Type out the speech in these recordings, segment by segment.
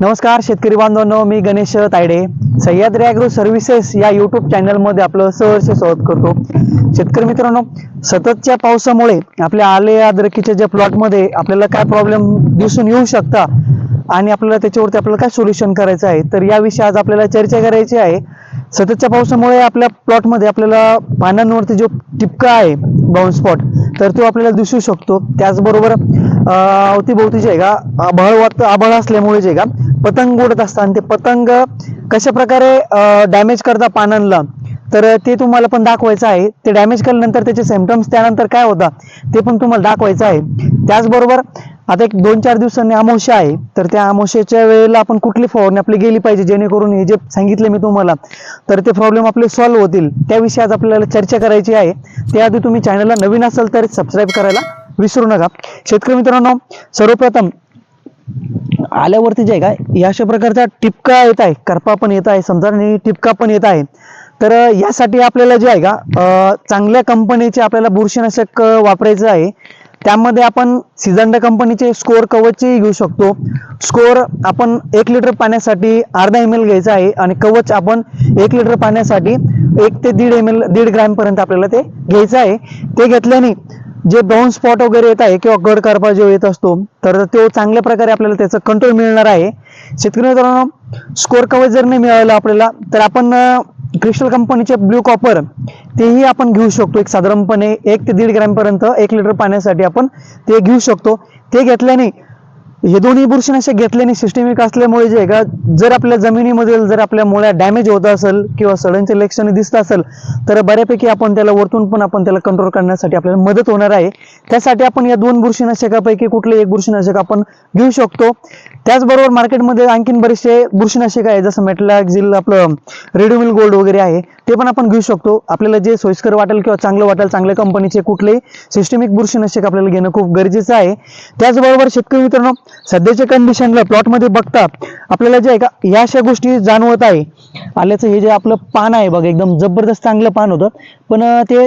नमस्कार शेतकरी बांधवांनो मी गणेश तायडे. सह्याद्री ॲग्रो सर्व्हिसेस या यूट्यूब चॅनलमध्ये आपलं सहर्ष स्वागत करतो. शेतकरी मित्रांनो सततच्या पावसामुळे आपल्या आले अद्रकीच्या ज्या प्लॉटमध्ये आपल्याला काय प्रॉब्लेम दिसून येऊ शकता आणि आपल्याला त्याच्यावरती आपल्याला काय सोल्युशन करायचं आहे? तर याविषयी आज आपल्याला चर्चा करायची आहे. सततच्या पावसामुळे आपल्या प्लॉटमध्ये आपल्याला पानांवरती जो टिपका आहे बाउंड स्पॉट तर तो आपल्याला दिसू शकतो. त्याचबरोबर अवतीभोवती जे आहे का आभाळ वात आभाळ असल्यामुळे जे आहे का पतंग उडत असतात. आणि ते पतंग कशा प्रकारे डॅमेज करता पानांना? तर ते तुम्हाला पण दाखवायचं आहे. ते डॅमेज केल्यानंतर त्याचे सिमटम्स त्यानंतर काय होतात ते पण तुम्हाला दाखवायचं आहे. त्याचबरोबर आता एक दोन चार दिवसांनी अमावस्या आहे. तर त्या अमावस्याच्या वेळेला आपण कुठली फवारणी आपली गेली पाहिजे? जेणेकरून हे जे सांगितले मी तुम्हाला तर ते प्रॉब्लेम आपले सॉल्व्ह होतील. त्याविषयी आज आपल्याला चर्चा करायची आहे. त्याआधी तुम्ही चॅनलला नवीन असाल तर सबस्क्राईब करायला विसरू नका. शेतकरी मित्रांनो सर्वप्रथम आल्यावरती जे आहे का या अशा प्रकारचा टिपका येत आहे. करपा पण येत आहे समजा आणि टिपका पण येत आहे. तर यासाठी आपल्याला जे आहे का चांगल्या कंपनीचे आपल्याला बुरशीनाशक वापरायचं आहे. त्यामध्ये आपण सिजंडा कंपनीचे स्कोअर कवचही घेऊ शकतो. स्कोअर आपण एक लिटर पाण्यासाठी अर्धा एम एल घ्यायचा आहे आणि कवच आपण एक लिटर पाण्यासाठी एक ते दीड एम एल दीड ग्रॅमपर्यंत आपल्याला ते घ्यायचं आहे. ते घेतल्याने जे ब्राऊन स्पॉट वगैरे येत आहे किंवा गड करपा जो येत असतो तर तो चांगल्या प्रकारे आपल्याला त्याचं कंट्रोल मिळणार आहे. शेतकरी मित्रांनो स्कोअर कवच जर नाही मिळालं आपल्याला तर आपण क्रिस्टल कंपनीचे ब्ल्यू कॉपर तेही आपण घेऊ शकतो. एक साधारणपणे एक ते दीड ग्रॅमपर्यंत एक लिटर पाण्यासाठी आपण ते घेऊ शकतो. ते घेतल्याने हे दोन्ही बुरशीनाशक घेतल्याने सिस्टमिक असल्यामुळे जे आहे का जर आपल्या जमिनीमधील जर आपल्या मुळ्या डॅमेज होत असेल किंवा सडनचे लक्षणे दिसत असेल तर बऱ्यापैकी आपण त्याला वरतून पण आपण त्याला कंट्रोल करण्यासाठी आपल्याला मदत होणार आहे. त्यासाठी आपण या दोन बुरशीनाशकापैकी कुठले एक बुरशीनाशक आपण घेऊ शकतो. त्याचबरोबर मार्केटमध्ये आणखीन बरेचसे बुरशीनाशक आहे जसं मेटलॅक्झिल आपलं रेडोमिल गोल्ड वगैरे आहे. ते पण आपण घेऊ शकतो. आपल्याला जे सोयीस्कर वाटेल किंवा चांगलं वाटेल चांगल्या कंपनीचे कुठलेही सिस्टमिक बुरशीनाशक आपल्याला घेणं खूप गरजेचं आहे. त्याचबरोबर शेतकरी मित्रांनो सध्याच्या कंडिशनला प्लॉटमध्ये बघता आपल्याला जे आहे का या अशा गोष्टी जाणवत आहे. आल्याचं हे जे आपलं पान आहे बघा एकदम जबरदस्त चांगलं पान होतं. पण ते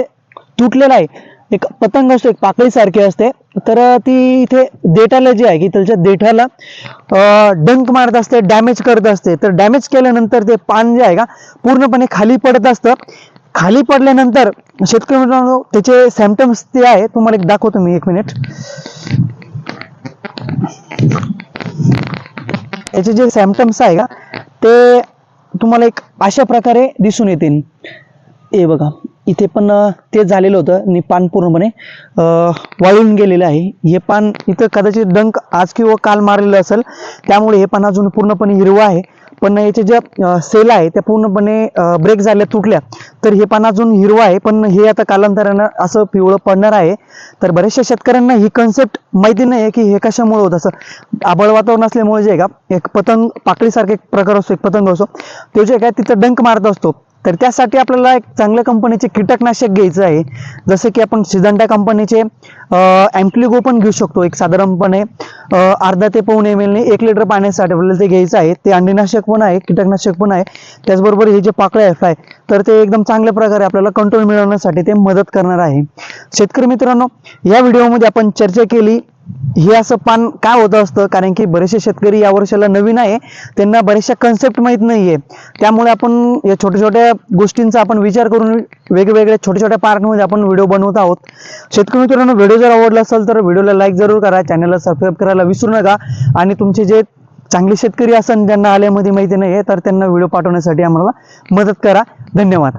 तुटलेलं आहे. एक पतंग असतो एक पाकळीसारखी असते. तर ती इथे देठाला जी आहे की त्याच्या देठाला डंक मारत असते डॅमेज करत असते. तर डॅमेज केल्यानंतर ते पान जे आहे का पूर्णपणे खाली पडत असतं. खाली पडल्यानंतर शेतकरी मित्रांनो त्याचे सिमटम्स ते आहे. तुम्हाला एक दाखवतो मी एक मिनिट याचे जे सिमटम्स आहे का ते तुम्हाला एक अशा प्रकारे दिसून येतील. हे बघा. इथे पण ते तेच झालेलं होतं. आणि पान पूर्णपणे वाळून गेलेलं आहे. हे पान इथं कदाचित डंक आज किंवा काल मारलेलं असेल त्यामुळे हे पान अजून पूर्णपणे हिरवं आहे. पण याचे ज्या सेल आहे त्या पूर्णपणे ब्रेक झाल्या तुटल्या. तर हे पान अजून हिरवं आहे. पण हे आता कालांतरानं असं पिवळं पडणार आहे. तर बऱ्याचशा शेतकऱ्यांना ही कन्सेप्ट माहिती नाही आहे की हे कशामुळे होत. असं आबळ वातावरण असल्यामुळे जे आहे का एक पतंग पाकळीसारखा एक प्रकार असतो एक पतंग असतो. तो जे काय तिथं डंक मारत असतो. तर त्यासाठी आपल्याला एक चांगल्या कंपनीचे कीटकनाशक घ्यायचं आहे. जसं की आपण सिजंटा कंपनीचे अँप्लिगो पण घेऊ शकतो एक साधारणपणे. अर्धा ते पाऊण एम एलने एक लिटर पाण्यासाठी आपल्याला ते घ्यायचं आहे. ते अंडीनाशक पण आहे कीटकनाशक पण आहे. त्याचबरोबर हे जे पाकळे एफ आहे तर ते एकदम चांगल्या प्रकारे आपल्याला कंट्रोल मिळवण्यासाठी ते मदत करणार आहे. शेतकरी मित्रांनो या व्हिडिओमध्ये आपण चर्चा केली. हे असं पान काय होत असतं? कारण की बरेचसे शेतकरी या वर्षाला नवीन आहे. त्यांना बऱ्याचशा कन्सेप्ट माहीत नाहीये. त्यामुळे आपण या छोट्या छोट्या गोष्टींचा आपण विचार करून वेगवेगळ्या छोट्या छोट्या पार्कमध्ये आपण व्हिडिओ बनवत आहोत. शेतकरी मित्रांनो व्हिडिओ जर आवडला असेल तर व्हिडिओला लाईक जरूर करा. चॅनलला सबस्क्राईब करायला विसरू नका. आणि तुमचे जे चांगले शेतकरी असन ज्यांना आल्यामध्ये माहिती नाही आहे तर त्यांना व्हिडिओ पाठवण्यासाठी आम्हाला मदत करा. धन्यवाद.